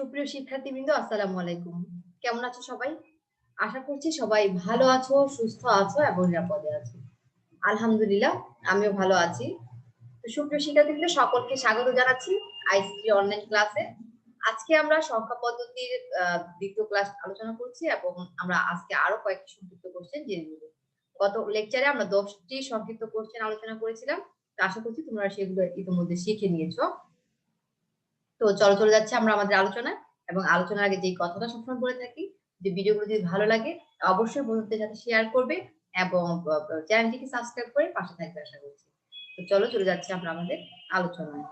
সুপ্রিয় শিক্ষার্থীবৃন্দ, আসসালামু আলাইকুম। কেমন আছো সবাই? আশা করছি সবাই ভালো আছো, সুস্থ আছো এবং নিরাপদে আছো। আলহামদুলিল্লাহ, আমিও ভালো আছি। তো সুপ্রিয় শিক্ষার্থীবৃন্দ, সকলকে স্বাগত জানাচ্ছি আইসিটি অনলাইন ক্লাসে। আজকে আমরা সংখ্যা পদ্ধতির দ্বিতীয় ক্লাস আলোচনা করছি এবং আমরা আজকে আরও কয়েকটি সংক্ষিপ্ত কোশ্চেন জেনে নেব। গত লেকচারে আমরা দশটি সংক্ষিপ্ত কোশ্চেন আলোচনা করেছিলাম। আশা করছি তোমরা সেগুলো ইতিমধ্যে শিখে নিয়েছো। তো চলো চলে যাচ্ছে আমরা আমাদের আলোচনা এবং আলোচনার আগে যে কথাটা সবসময় বলে থাকি, যে ভিডিওগুলো যদি ভালো লাগে, অবশ্যই বন্ধুদের সাথে শেয়ার করবে এবং চ্যানেলটিকে সাবস্ক্রাইব করে পাশে থাকবে আশা করছি। তো চলো চলে যাচ্ছে আমরা আমাদের আলোচনায়।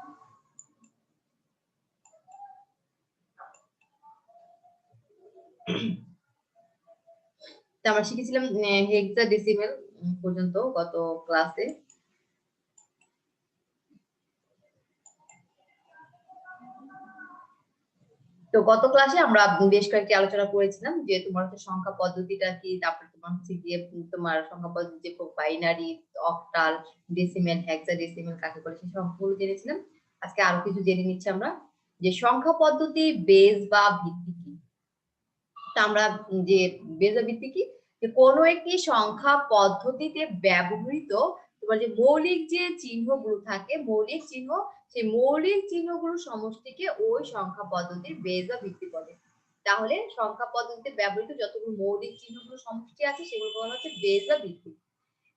আমরা শিখেছিলাম হেক্সা ডেসিমেল পর্যন্ত গত ক্লাসে তো গত ক্লাসে আমরা বেশ কয়েকটি আলোচনা করেছিলাম যে তোমার হচ্ছে সংখ্যা পদ্ধতিটা কি, তারপরে তোমার হচ্ছে গিয়ে তোমার সংখ্যা পদ্ধতি যে binary octal decimal hexadecimal কাকে বলে সেই সংখ্যাগুলো জেনেছিলাম। আজকে আরও কিছু জেনে নিচ্ছি আমরা যে সংখ্যা পদ্ধতি বেজ বা ভিত্তি কি। তা আমরা যে বেজ বা ভিত্তি কি, যে কোনো একটি সংখ্যা পদ্ধতিতে ব্যবহৃত তোমার যে মৌলিক যে চিহ্নগুলো থাকে, মৌলিক চিহ্ন সেই মৌলিক চিহ্নগুলোর সমষ্টিকে ওই সংখ্যা পদ্ধতির বেজ ভিত্তি বলে তাহলে সংখ্যা পদ্ধতিতে ব্যবহৃত যতগুলো মৌলিক চিহ্নগুলো সমষ্টি আছে সেগুলো বলা হচ্ছে বেজ ভিত্তি।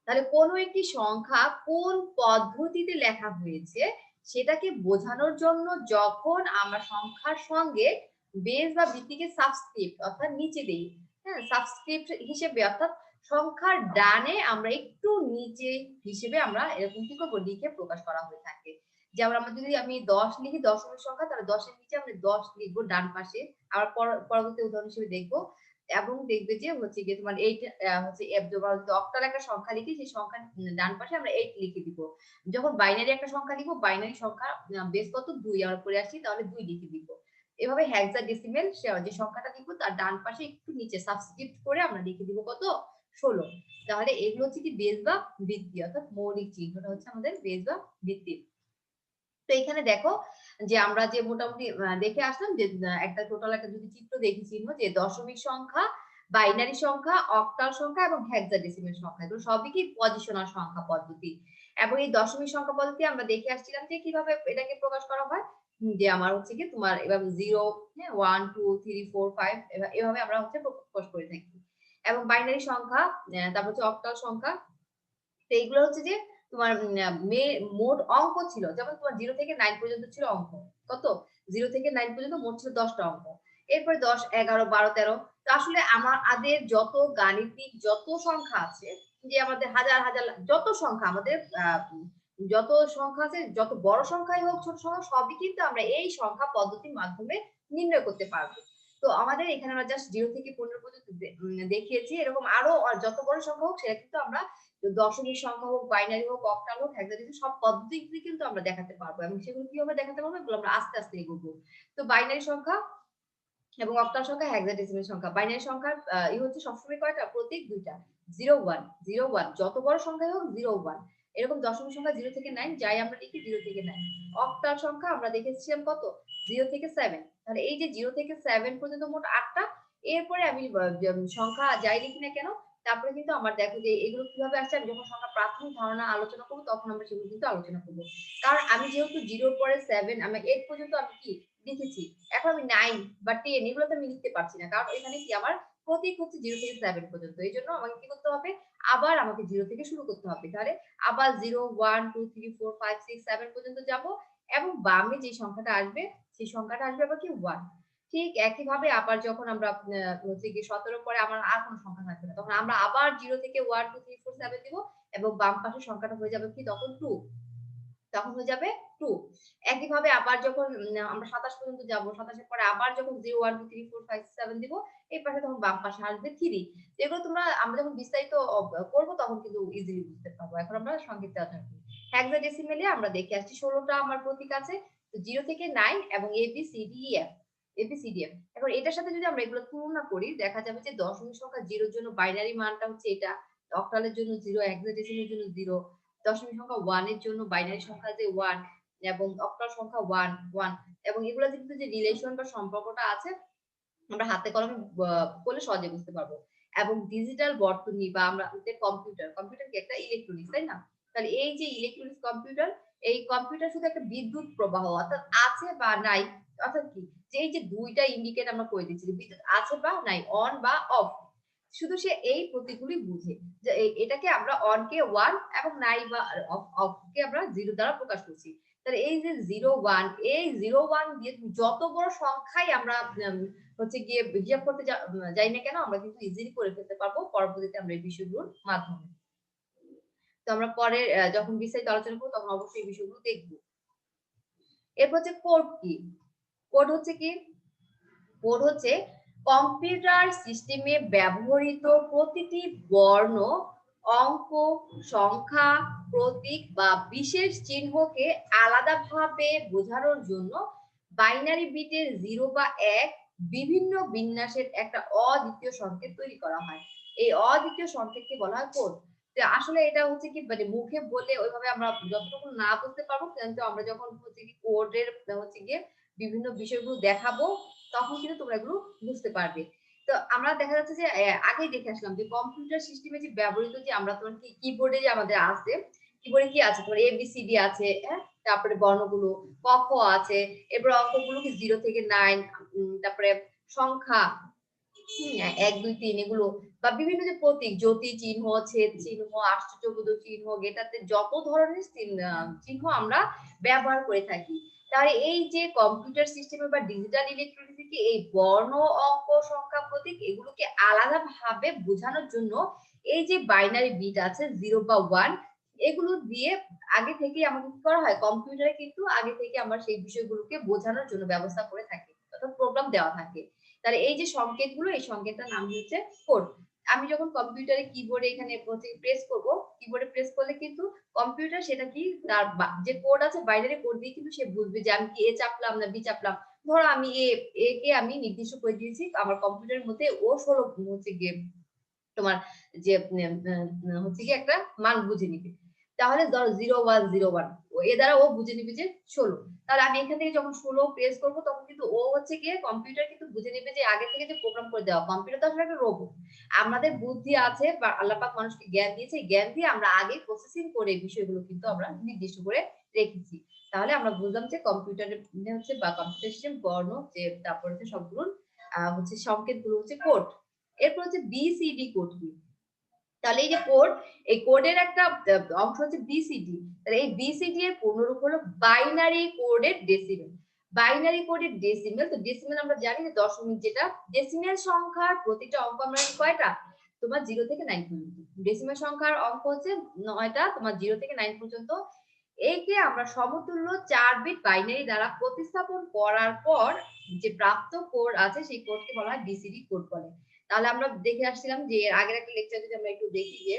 তাহলে কোনো একটি সংখ্যা কোন পদ্ধতিতে লেখা হয়েছে, সেটাকে বোঝানোর জন্য যখন আমরা সংখ্যার সঙ্গে বেজ বা ভিত্তিকে সাবস্ক্রিপ্ট অর্থাৎ নিচে দিই হ্যাঁ সাবস্ক্রিপ্ট হিসেবে অর্থাৎ সংখ্যার ডানে আমরা একটু নিচে হিসেবে আমরা এরকম কি করব? লিখে প্রকাশ করা হয়ে থাকে। যেমন আমরা যদি আমি দশ লিখি দশমিক সংখ্যা, তাহলে দশের নিচে আমরা দশ লিখব ডান পাশে। আবার পরবর্তী উদাহরণ হিসেবে দেখব। এবং দেখবে যে হচ্ছে গিয়ে তোমার এইট হচ্ছে অক্টাল একটা সংখ্যা লিখি, সেই সংখ্যা ডান পাশে আমরা এইট লিখে দিব। যখন বাইনারি একটা সংখ্যা লিখব বাইনারি সংখ্যা বেশ কত? দুই। আমরা পড়ে আসি, তাহলে দুই লিখে দিব। এভাবে হ্যাক্সা ডেসিমেল যে সংখ্যাটা লিখব, তার ডান পাশে একটু নিচে সাবস্ক্রিপ্ট করে আমরা লিখে দিব কত? ষোলো। তাহলে এগুলো হচ্ছে কি বেজ বা ভিত্তি অর্থাৎ মৌলিক চিহ্নটা হচ্ছে আমাদের বেজ বা ভিত্তি তো এখানে দেখো যে আমরা যে মোটামুটি দেখে আসলাম যে একটা টোটাল একটা যদি চিত্র দেখি যে দশমিক সংখ্যা বাইনারি সংখ্যা অক্টাল সংখ্যা এবং হেক্সাডেসিমেল সংখ্যা, এগুলো সবই কি পজিশনাল সংখ্যা পদ্ধতি। এবং এই দশমিক সংখ্যা পদ্ধতি আমরা দেখে আসছিলাম যে কীভাবে এটাকে প্রকাশ করা হয় যে আমার হচ্ছে কি তোমার এভাবে জিরো হ্যাঁ one two three four five এভাবে আমরা হচ্ছে প্রকাশ করে থাকি। এবং বাইনারি সংখ্যা তারপর হচ্ছে অক্টাল সংখ্যা, তো এইগুলো হচ্ছে যে তোমার মোট অঙ্ক ছিল, যেমন তোমার জিরো থেকে নাইন পর্যন্ত ছিল অঙ্ক, কত? জিরো থেকে নাইন পর্যন্ত মোট ছিল দশটা অঙ্ক। এরপরে দশ, এগারো, বারো, তেরো, তো আসলে আমাদের যত গাণিতিক যত সংখ্যা আছে, যে আমাদের হাজার হাজার, যত সংখ্যা, আমাদের যত সংখ্যা আছে, যত বড় সংখ্যাই হোক, ছোট সংখ্যা, সবই কিন্তু আমরা এই সংখ্যা পদ্ধতির মাধ্যমে নির্ণয় করতে পারব। তো আমাদের এখানে আমরা জাস্ট জিরো থেকে পনেরো পর্যন্ত দেখিয়েছি। এরকম আরও যত বড় সংখ্যা হোক, সেটা কিন্তু আমরা দশমিক সংখ্যা হোক বাইনারি হোক অক্টাল হোক হেক্সাডেসিমাল সব পদ্ধতি কিন্তু আমরা দেখাতে পারব। এবং সেগুলো কীভাবে দেখাতে পারব, এগুলো আমরা আস্তে আস্তে এগোবো। তো বাইনারি সংখ্যা এবং অক্টাল সংখ্যা হেক্সাডেসিমাল সংখ্যা। বাইনারি সংখ্যার ই হচ্ছে সবসময় কয়টা? প্রতীক দুইটা। জিরো ওয়ান জিরো ওয়ান যত বড় সংখ্যা হোক জিরো ওয়ান এরকম দশমিক সংখ্যা জিরো থেকে নাইন যাই আমরা লিখি জিরো থেকে নাইন অক্টাল সংখ্যা আমরা দেখেছিলাম কত? জিরো থেকে সেভেন তাহলে এই যে জিরো থেকে সেভেন পর্যন্ত মোট আটটা, এরপরে আমি সংখ্যা যাই লিখি না কেন, তারপরে কিন্তু আমার দেখো যে এগুলো কীভাবে আসছে, আমি যখন সংখ্যা প্রাথমিক ধারণা আলোচনা করব, তখন আমরা সেগুলো কিন্তু আলোচনা করব। কারণ আমি যেহেতু জিরোর পরে সেভেন আমি এইট পর্যন্ত আমি কি লিখেছি? এখন আমি নাইন বা টেন এগুলো তো আমি লিখতে পারছি না। কারণ এখানে কি আমার প্রতীক হচ্ছে জিরো থেকে সেভেন পর্যন্ত। এই জন্য আমাকে কি করতে হবে? আবার আমাকে জিরো থেকে শুরু করতে হবে। তাহলে আবার zero one two three four five six seven পর্যন্ত যাব এবং বামে যে সংখ্যাটা আসবে, সেই সংখ্যাটা আসবে আবার কি? ওয়ান ঠিক একইভাবে আবার যখন আমরা হচ্ছে গিয়ে সতেরো পরে আমার আর কোনো সংখ্যা থাকবে না। তখন আমরা আবার জিরো থেকে one two three four seven দিব এবং বাম পাশে সংখ্যাটা হয়ে যাবে কি? তখন টু তখন হয়ে যাবে টু একইভাবে আবার যখন আমরা সাতাশ পর্যন্ত যাব, সাতাশের পরে আবার যখন zero one two three four five seven দিব, এই পাশে তখন বাম পাশে আসবে থ্রি এগুলো তোমরা, আমরা যখন বিস্তারিত করব তখন কিন্তু ইজিলি বুঝতে পারব। এখন আমরা সংক্ষিপ্ত আলোচনা করি। হেক্সাডেসিমেলে আমরা দেখে আসছি, ষোলোটা আমার প্রতীক আছে, তো জিরো থেকে নাইন এবং A B C D F এখন এটার সাথে যদি আমরা এগুলো তুলনা করি, দেখা যাবে যে দশমিক সংখ্যা জিরোর জন্য বাইনারি মানটা হচ্ছে এটা অক্টালের জন্য জিরো হেক্সাডেসিমেলের জন্য জিরো দশমিক সংখ্যা ওয়ানের জন্য বাইনারি সংখ্যা যে ওয়ান এবং অক্টাল সংখ্যা ওয়ান ওয়ান এবং এগুলো কিন্তু যে রিলেশন বা সম্পর্কটা আছে, আমরা হাতে কলমে বলে সহজে বুঝতে পারব। এবং ডিজিটাল বর্তনী বা আমরা কম্পিউটার কম্পিউটার কি একটা ইলেকট্রনিক্স তাই না? তাহলে এই যে ইলেকট্রনিক্স কম্পিউটার এই কম্পিউটার শুধু একটা বিদ্যুৎ প্রবাহ, অর্থাৎ আছে বা নাই, অর্থাৎ কি? যে এই যে দুইটা ইন্ডিকেট আমরা করে দিচ্ছি বিদ্যুৎ আছে বা নাই অন বা অফ শুধু সে এই প্রতীকগুলি বুঝে যে এটাকে আমরা অন কে ওয়ান এবং নাই বা অফ কে আমরা জিরো দ্বারা প্রকাশ করছি। তাহলে এই যে জিরো ওয়ান এই জিরো ওয়ান দিয়ে যত বড় সংখ্যাই আমরা হচ্ছে গিয়ে হিসাব করতে যাই না কেন আমরা কিন্তু ইজিলি করে ফেলতে পারব পরবর্তীতে আমরা এই বিষয়গুলোর মাধ্যমে। তো আমরা পরে যখন বিস্তারিত আলোচনা করব তখন অবশ্যই এই বিষয়গুলো দেখব। এরপর হচ্ছে কোড কি? কোড হচ্ছে কি? কোড হচ্ছে কম্পিউটার সিস্টেমে ব্যবহৃত প্রতিটি বর্ণ, অঙ্ক, সংখ্যা, প্রতীক বা বিশেষ চিহ্নকে আলাদাভাবে বোঝানোর জন্য বাইনারি বিটের জিরো বা এক বিভিন্ন বিন্যাসের একটা অদ্বিতীয় সংকেত তৈরি করা হয়। এই অদ্বিতীয় সংকেতকে বলা হয় কোড। আসলে এটা হচ্ছে কি মানে মুখে বলে ওইভাবে আমরা যতটুকু না বুঝতে পারব, কিন্তু আমরা যখন হচ্ছে কি কোডের হচ্ছে গিয়ে বিভিন্ন বিষয়গুলো দেখাবো তখন কিন্তু তোমরা এগুলো বুঝতে পারবে। তো আমরা দেখা যাচ্ছে যে আগেই দেখে আসলাম যে কম্পিউটার সিস্টেমে যে ব্যবহৃত যে আমরা তোমার কি কিবোর্ডে যে আমাদের আছে কিবোর্ডে কি আছে? তোমার এবিসিডি আছে হ্যাঁ? তারপরে বর্ণগুলো ক আছে, এরপর অঙ্কগুলো কি জিরো থেকে নাইন তারপরে সংখ্যা এক, দুই, তিন এগুলো বা বিভিন্ন যে প্রতীক, জ্যোতি, চিহ্ন, ছেদ চিহ্ন, আশ্চর্যবোধ চিহ্ন, গেটাতে যত ধরনের চিহ্ন আমরা ব্যবহার করে থাকি। তাহলে এই যে কম্পিউটার সিস্টেমে বা ডিজিটাল ইলেকট্রনিক্সে এই বর্ণ অঙ্ক সংখ্যা প্রতীক এগুলোকে আলাদা ভাবে বোঝানোর জন্য এই যে বাইনারি বিট আছে জিরো বা ওয়ান এগুলো দিয়ে আগে থেকে আমাকে কি করা হয়? কম্পিউটারে কিন্তু আগে থেকে আমরা সেই বিষয়গুলোকে বোঝানোর জন্য ব্যবস্থা করে থাকি, অর্থাৎ প্রোগ্রাম দেওয়া থাকে। তাহলে এই যে সংকেতগুলো, এই সংকেতটার নাম হচ্ছে কোড আমি যখন কম্পিউটারে কিবোর্ডে এখানে প্রেস করব কিবোর্ডে প্রেস করলে কিন্তু কম্পিউটার সেটা কি, তার যে কোড আছে বাইনারি কোড দিয়ে কিন্তু সে বুঝবে যে আমি কি এ চাপলাম না বি চাপলাম। ধরো আমি এ, একে আমি নির্দিষ্ট করে দিয়েছি, আমার কম্পিউটারের মধ্যে ও ষোলো হচ্ছে গিয়ে তোমার যে হচ্ছে কি একটা মান বুঝে নিবে। তাহলে ধরো জিরো ওয়ান জিরো ওয়ান এ দ্বারা ও বুঝে নিবে যে ষোলো। তাহলে আমি এখান থেকে যখন ষোলো প্রেস করব, তখন কিন্তু ও হচ্ছে গিয়ে কম্পিউটার কিন্তু বুঝে নেবে যে আগে থেকে যে প্রোগ্রাম করে দেওয়া। কম্পিউটার তো আসলে একটা রোবট আমাদের বুদ্ধি আছে, বা আল্লাপাক মানুষকে জ্ঞান দিয়েছে। জ্ঞান দিয়ে আমরা আগে প্রসেসিং করে বিষয়গুলো কিন্তু আমরা নির্দিষ্ট করে রেখেছি। তাহলে আমরা বুঝলাম যে কম্পিউটারের হচ্ছে, বা কম্পিউটার সিস্টেম বর্ণ, যে তারপর হচ্ছে সবগুলো হচ্ছে সংকেতগুলো হচ্ছে কোড এরপর হচ্ছে বিসিডি কোড তাহলে এই যে কোড এই কোডের একটা অংশ হচ্ছে বিসিডি তাহলে এই বিসিডি এর পূর্ণরূপ হলো বাইনারি কোডের ডেসিমেল বাইনারি কোডের ডেসিমেল তো ডেসিমেল আমরা জানি যে দশমিক যেটা ডেসিমেল সংখ্যার প্রতিটা অঙ্ক আমরা কয়টা? তোমার জিরো থেকে নাইন পর্যন্ত। ডেসিমেল সংখ্যার অঙ্ক হচ্ছে নয়টা, তোমার জিরো থেকে নাইন পর্যন্ত। একে আমরা সমতুল্য চার বিট বাইনারি দ্বারা প্রতিস্থাপন করার পর যে প্রাপ্ত কোড আছে, সেই কোডকে বলা হয় বিসিডি কোড বলে। তাহলে আমরা দেখে আসছিলাম যে এর আগের একটা লেকচার যদি আমরা একটু দেখি যে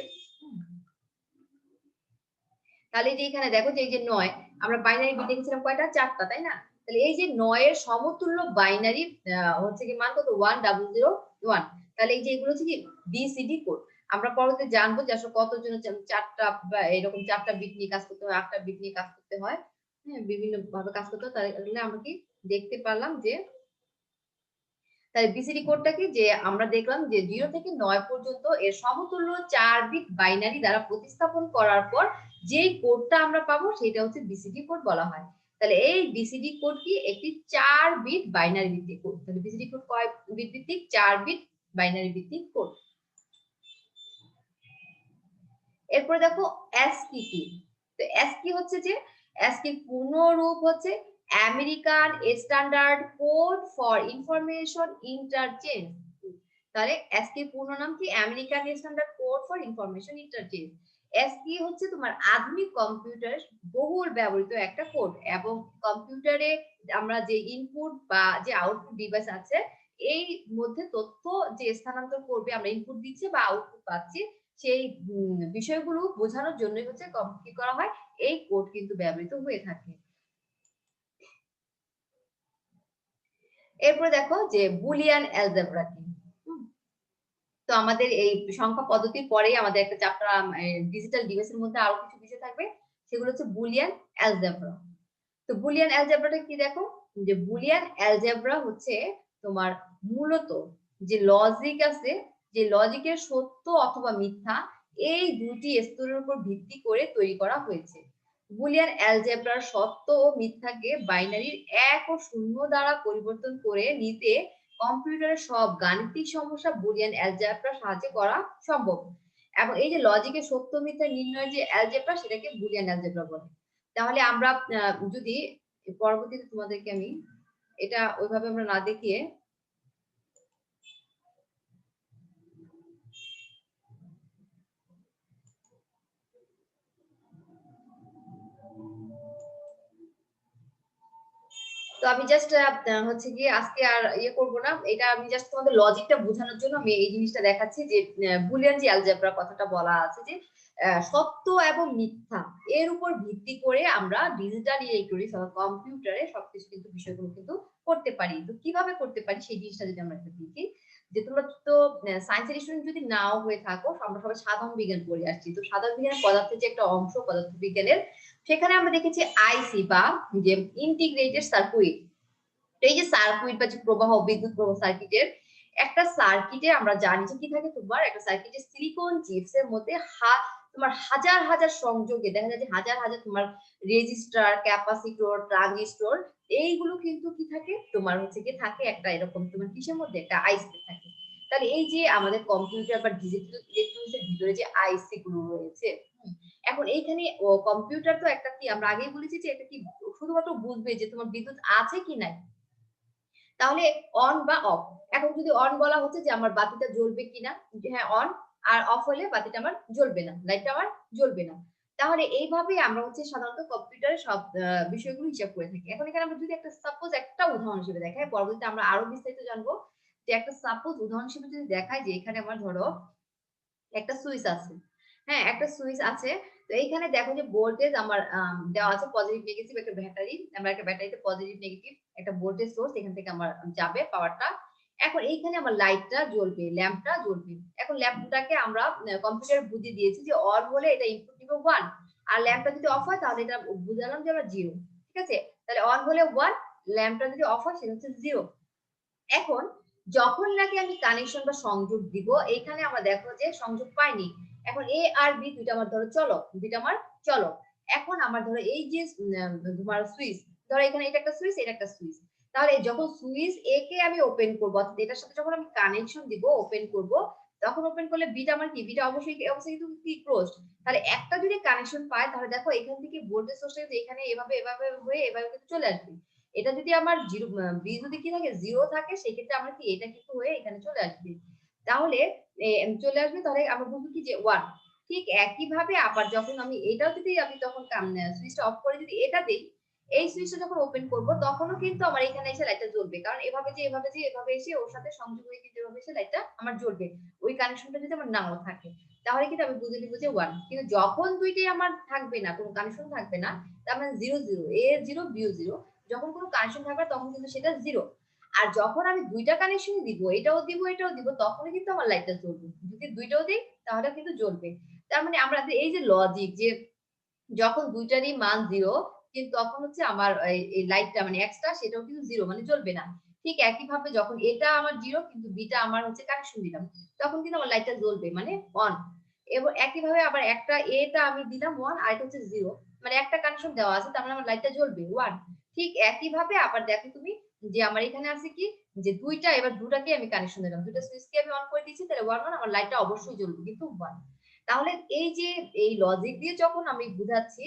তাহলে যে এখানে দেখো যে এই যে নয়, আমরা বাইনারি বিট দেখেছিলাম কয়টা? চারটা, তাই না? তাহলে এই যে নয়ের সমতুল্য বাইনারি হচ্ছে কি মান কত? ওয়ান ডাবল জিরো ওয়ান তাহলে এই যে এগুলো হচ্ছে কি বিসিডি কোড আমরা পরবর্তীতে জানব যে আসলে কতজন চারটা বা এরকম চারটা বিট নিয়ে কাজ করতে হয়, আটটা বিট নিয়ে কাজ করতে হয়। হ্যাঁ বিভিন্ন ভাবে কাজ করতে হয়। তাহলে আমরা কি দেখতে পারলাম যে তাহলে বিসিডি কোডটা কি যে আমরা দেখলাম যে জিরো থেকে নয় পর্যন্ত এর সমতুল্য চার বিট বাইনারি দ্বারা প্রতিস্থাপন করার পর যে কোডটা আমরা পাবো সেটা হচ্ছে বিসিডি কোড বলা হয়। তাহলে এই বিসিডি কোড কি একটি চার বিট বাইনারি ভিত্তিক কোড তাহলে বিসিডি কোড কয় বিট ভিত্তিক? চার বিট বাইনারি ভিত্তিক কোড এরপরে দেখো এসকি কি তো এসকি হচ্ছে যে এসকি পূর্ণ রূপ হচ্ছে American Standard Code for Information Interchange তাহলে এসকি পূর্ণ নাম কি? American Standard Code for Information Interchange ASCII হচ্ছে তোমার আধুনিক কম্পিউটার বহুল ব্যবহৃত একটা কোড এবং কম্পিউটারে আমরা যে ইনপুট বা যে আউটপুট ডিভাইস আছে, এই মধ্যে তথ্য যে স্থানান্তর করবে, আমরা ইনপুট দিচ্ছি বা আউটপুট পাচ্ছি, সেই বিষয়গুলো বোঝানোর জন্যই হচ্ছে কি করা হয়, এই কোড কিন্তু ব্যবহৃত হয়ে থাকে। এরপরে দেখো যে বুলিয়ান অ্যালজেব্রা কি। তো আমাদের এই সংখ্যা পদ্ধতির পরেই আমাদের একটা চ্যাপ্টার ডিজিটাল ডিভাইসের মধ্যে আরও কিছু বিষয় থাকবে। সেগুলো হচ্ছে বুলিয়ান অ্যালজেব্রা তো বুলিয়ান অ্যালজেব্রাটা কি দেখো? যে বুলিয়ান অ্যালজেব্রা হচ্ছে তোমার মূলত যে লজিক আছে, যে লজিকের সত্য অথবা মিথ্যা এই দুটি স্তরের উপর ভিত্তি করে তৈরি করা হয়েছে। বুলিয়ান অ্যালজেব্রার সত্য ও মিথ্যাকে বাইনারির এক ও শূন্য দ্বারা পরিবর্তন করে নিতে কম্পিউটারের সব গাণিতিক সমস্যা বুলিয়ান অ্যালজেব্রার সাহায্যে করা সম্ভব। এবং এই যে লজিকের সত্য, মিথ্যা, নির্ণয়ের যে অ্যালজেব্রা সেটাকে বুলিয়ান অ্যালজেব্রা বলে। তাহলে আমরা যদি পরবর্তীতে তোমাদেরকে আমি এটা ওইভাবে আমরা না দেখিয়ে তো আমি জাস্ট হচ্ছে গিয়ে আজকে আর ইয়ে করব না। এটা আমি জাস্ট তোমাদের লজিকটা বোঝানোর জন্য আমি এই জিনিসটা দেখাচ্ছি যে বুলিয়ান যে অ্যালজেব্রা কথাটা বলা আছে যে সত্য এবং মিথ্যা এর উপর ভিত্তি করে আমরা ডিজিটাল ইলেকট্রনিক্স অথবা কম্পিউটারে সবকিছু কিন্তু বিষয়গুলো কিন্তু করতে পারি। তো কীভাবে করতে পারি সেই জিনিসটা যদি আমরা একটু দেখি, যে তোমরা তো সায়েন্সের স্টুডেন্ট যদি নাও হয়ে থাকো, আমরা সবাই সাধারণ বিজ্ঞান পড়ে আসছি। তো সাধারণ বিজ্ঞান পদার্থের যে একটা অংশ পদার্থ বিজ্ঞানের সেখানে আমরা দেখেছি আইসি বা যে ইন্টিগ্রেটেড সার্কুইট এই যে সার্কুইট বা যে প্রবাহ, বিদ্যুৎ প্রবাহ সার্কিটের একটা সার্কিটে আমরা জানি যে কি থাকে তোমার? একটা সার্কিটে সিলিকন চিপস এর মধ্যে হা, তোমার হাজার হাজার সংযোগে, দেখা যায় যে হাজার হাজার তোমার রেজিস্টার ক্যাপাসিটর ট্রানজিস্টর এইগুলো কিন্তু কি থাকে? তোমার হচ্ছে কি থাকে একটা এরকম তোমার কিসের মধ্যে? একটা আইসি থাকে। তাহলে এই যে আমাদের কম্পিউটার বা ডিজিটাল ইলেকট্রনিক্স এর ভিতরে যে আইসি গুলো রয়েছে এখন এইখানে কম্পিউটার তো একটা কি, আমরা আগেই বলেছি যে এটা কি শুধুমাত্র বুঝবে যে তোমার বিদ্যুৎ আছে কি নাই? তাহলে অন বা অফ এখন যদি অন বলা হচ্ছে যে আমার বাতিটা জ্বলবে কিনা হ্যাঁ অন আর অফ হলে বাতিটা আমার জ্বলবে না লাইটটা আমার জ্বলবে না। তাহলে এইভাবে আমরা হচ্ছে সাধারণত কম্পিউটারে সব বিষয়গুলো হিসাব করে থাকি। এখন এখানে আমরা যদি একটা সাপোজ একটা উদাহরণ হিসেবে দেখাই, পরবর্তীতে আমরা আরও বিস্তারিত জানব যে একটা সাপোজ উদাহরণ হিসেবে যদি দেখায় যে এখানে আমার ধরো একটা সুইচ আছে। হ্যাঁ একটা সুইচ আছে। তো এইখানে দেখো যে ভোল্টেজ আমার দেওয়া আছে পজিটিভ নেগেটিভ একটা ব্যাটারি আমরা একটা ব্যাটারিতে পজিটিভ নেগেটিভ একটা ভোল্টেজ সোর্স এখান থেকে আমার যাবে পাওয়ারটা এখন এইখানে আমার লাইটটা জ্বলবে ল্যাম্পটা জ্বলবে। এখন ল্যাম্পটাকে আমরা কম্পিউটার বুঝি দিয়েছি যে অন হলে এটা ইনপুট নিবে ওয়ান আর ল্যাম্পটা যদি অফ হয় তাহলে এটা বুঝালাম যে আমরা জিরো ঠিক আছে? তাহলে অন হলে ওয়ান ল্যাম্পটা যদি অফ হয় সেটা হচ্ছে জিরো এখন যখন নাকি আমি কানেকশন বা সংযোগ দিব, এইখানে আমরা দেখো যে সংযোগ পাইনি এখন এ আর বি দুইটা আমার ধরো চলো, দুইটা আমার চলো। এখন আমার ধরো এই যে তোমার সুইচ, ধরো এখানে এটা একটা সুইচ, এটা একটা সুইচ। তাহলে যখন সুইচ এ কে আমি ওপেন করব, অর্থাৎ এটার সাথে যখন আমি কানেকশন দিব ওপেন করব, তখন ওপেন করলে বিটা আমার কি? বিটা অবশ্যই অবশ্যই কিন্তু কি ক্লোজড তাহলে একটা যদি কানেকশন পায়, তাহলে দেখো এখান থেকে ভোল্টেজ সোর্সটা কিন্তু এখানে এভাবে এভাবে হয়ে, এভাবে কিন্তু চলে আসবে। এটা যদি আমার জিরো বি যদি কি থাকে জিরো থাকে, সেক্ষেত্রে আমার কি, এটা কিন্তু হয়ে এখানে চলে আসবে। তাহলে চলে আসবে, তাহলে আমরা বুঝব কি যে ওয়ান ঠিক একই ভাবে আবার যখন আমি এটাও যদি আমি তখন সুইচটা অফ করে যদি এটা দেই, এই সুইচটা যখন ওপেন করব, তখনও কিন্তু আমার এখানে এসে লাইটটা জ্বলবে। কারণ এভাবে যে এভাবে যে, এভাবে এসে ওর সাথে সংযোগ হয়ে কিন্তু এভাবে এসে লাইটটা আমার জ্বলবে। ওই কানেকশনটা যদি আমার নাও থাকে, তাহলে কিন্তু আমি বুঝে নিব যে ওয়ান কিন্তু যখন দুইটাই আমার থাকবে না, কোনো কানেকশন থাকবে না, তার মানে জিরো জিরো এ জিরো বিও জিরো যখন কোনো কানেকশন থাকবে তখন কিন্তু সেটা জিরো আর যখন আমি দুইটা কানেকশন দিব, এটাও দিব এটাও দিব, তখনই কিন্তু আমার লাইটটা জ্বলবে। যদি দুইটাও দিই, তাহলে কিন্তু জ্বলবে। তার মানে আমরা এই যে লজিক যে, যখন দুইটারই মান জিরো কিন্তু তখন হচ্ছে আমার এই- লাইটটা মানে এক্সট্রা সেটাও কিন্তু জিরো মানে জ্বলবে না। ঠিক একই ভাবে যখন এটা আমার জিরো কিন্তু বিটা আমার হচ্ছে কানেকশন দিলাম, তখন কিন্তু আমার লাইটটা জ্বলবে মানে অন এবং একইভাবে আবার একটা এটা আমি দিলাম ওয়ান আর এটা হচ্ছে জিরো মানে একটা কানেকশন দেওয়া আছে, তার মানে আমার লাইটটা জ্বলবে ওয়ান ঠিক একই ভাবে আবার দেখো তুমি যে আমার এখানে আছে কি? যে দুইটা, এবার দুটাকে আমি কানেকশন দিলাম। দুটো সুইচকে আমি অন করে দিয়েছি, তাহলে ওয়ান ওয়ান আমার লাইটটা অবশ্যই জ্বলবে, কিন্তু ওয়ান তাহলে এই যে, এই লজিক দিয়ে যখন আমি বুঝাচ্ছি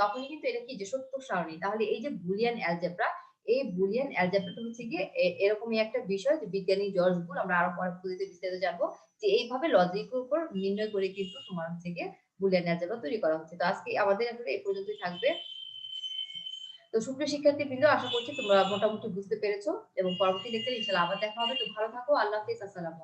তখনই কিন্তু এটা কি? যে সত্য সারণী। তাহলে এই যে বুলিয়ান অ্যালজেব্রা এই বুলিয়ান অ্যালজেব্রাটা হচ্ছে গিয়ে এরকমই একটা বিষয় যে বিজ্ঞানী জর্জ বুল, আমরা আরও পরে পদ্ধতিতে বিস্তারিত জানব, যে এইভাবে লজিকের উপর নির্ণয় করে কিন্তু তোমার হচ্ছে গিয়ে বুলিয়ান অ্যালজেব্রা তৈরি করা হচ্ছে। তো আজকে আমাদের আসলে এই পর্যন্তই থাকবে। তো সুপ্রিয় শিক্ষার্থী বৃন্দ আশা করছি তোমরা মোটামুটি বুঝতে পেরেছ এবং পরবর্তী লেকচারে ইনশাআল্লাহ আবার দেখা হবে। তো ভালো থাকো, আল্লাহ হাফিজ, আসসালামু